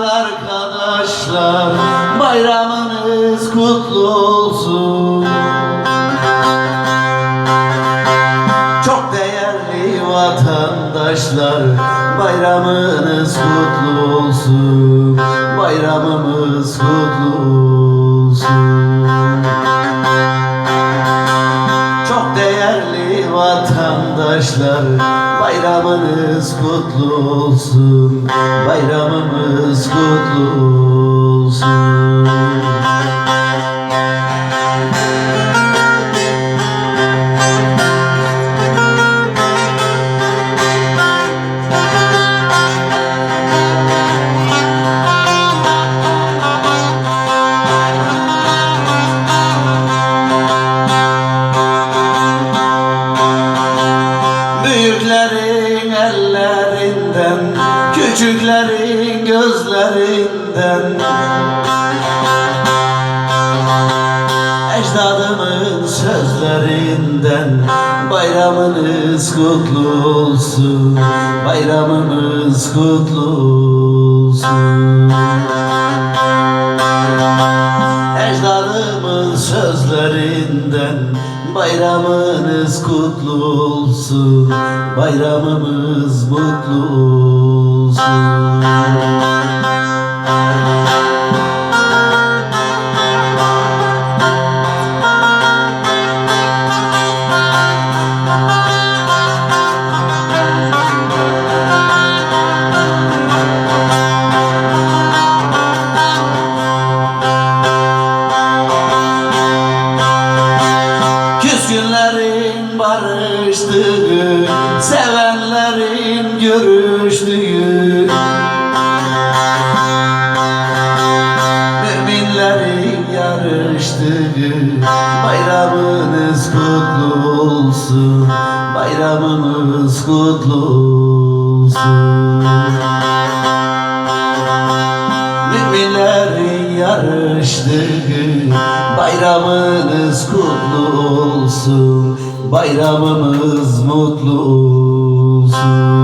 arkadaşlar Bayramınız kutlu olsun. Çok değerli vatandaşlar Bayramınız kutlu olsun. Bayramımız kutlu olsun. Çok değerli vatandaşlar Bayramınız kutlu olsun. Bayramımız kutlu olsun Büyüklerin ellerinden Küçüklerin gözlerinden. Ecdadımın sözlerinden Bayramınız kutlu olsun Bayramımız kutlu olsun Bayramınız kutlu olsun Bayramımız mutlu olsun barıştığı Sevenlerin görüştüğü. Müminlerin yarıştığı Bayramınız kutlu olsun Bayramımız kutlu olsun. Müminlerin yarıştığı Bayramınız kutlu olsun Bayramımız mutlu olsun